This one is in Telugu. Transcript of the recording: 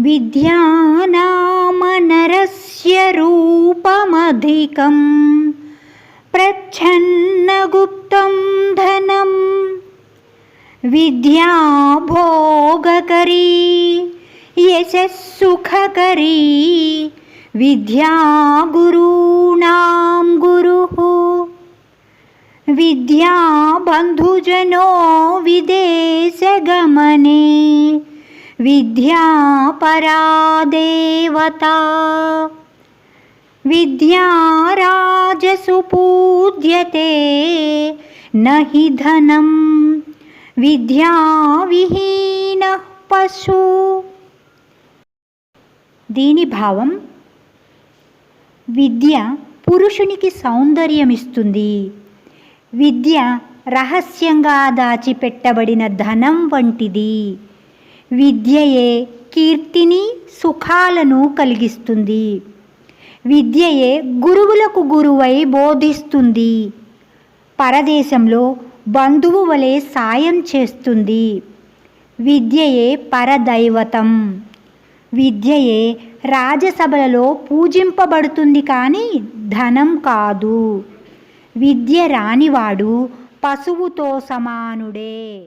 विद्यानामनरस्य रूपमधिकं प्रच्छन्नगुप्तं धनं विद्या भोगकरी यशः विद्या गुरूणां गुरुः। विद्या बन्धुजनो विदेशगमने విద్యాపరా దేవత విద్యారాజసుపూజ్యతే నహి ధనం విద్యావిహీన పశు. దీని భావం విద్య పురుషునికి సౌందర్యమిస్తుంది. విద్య రహస్యంగా దాచిపెట్టబడిన ధనం వంటిది. విద్యయే కీర్తిని సుఖాలను కలిగిస్తుంది. విద్యయే గురువులకు గురువై బోధిస్తుంది. పరదేశంలో బంధువు వలె సాయం చేస్తుంది. విద్యయే పరదైవతం. విద్యయే రాజసభలలో పూజింపబడుతుంది కానీ ధనం కాదు. విద్య రానివాడు పశువుతో సమానుడే.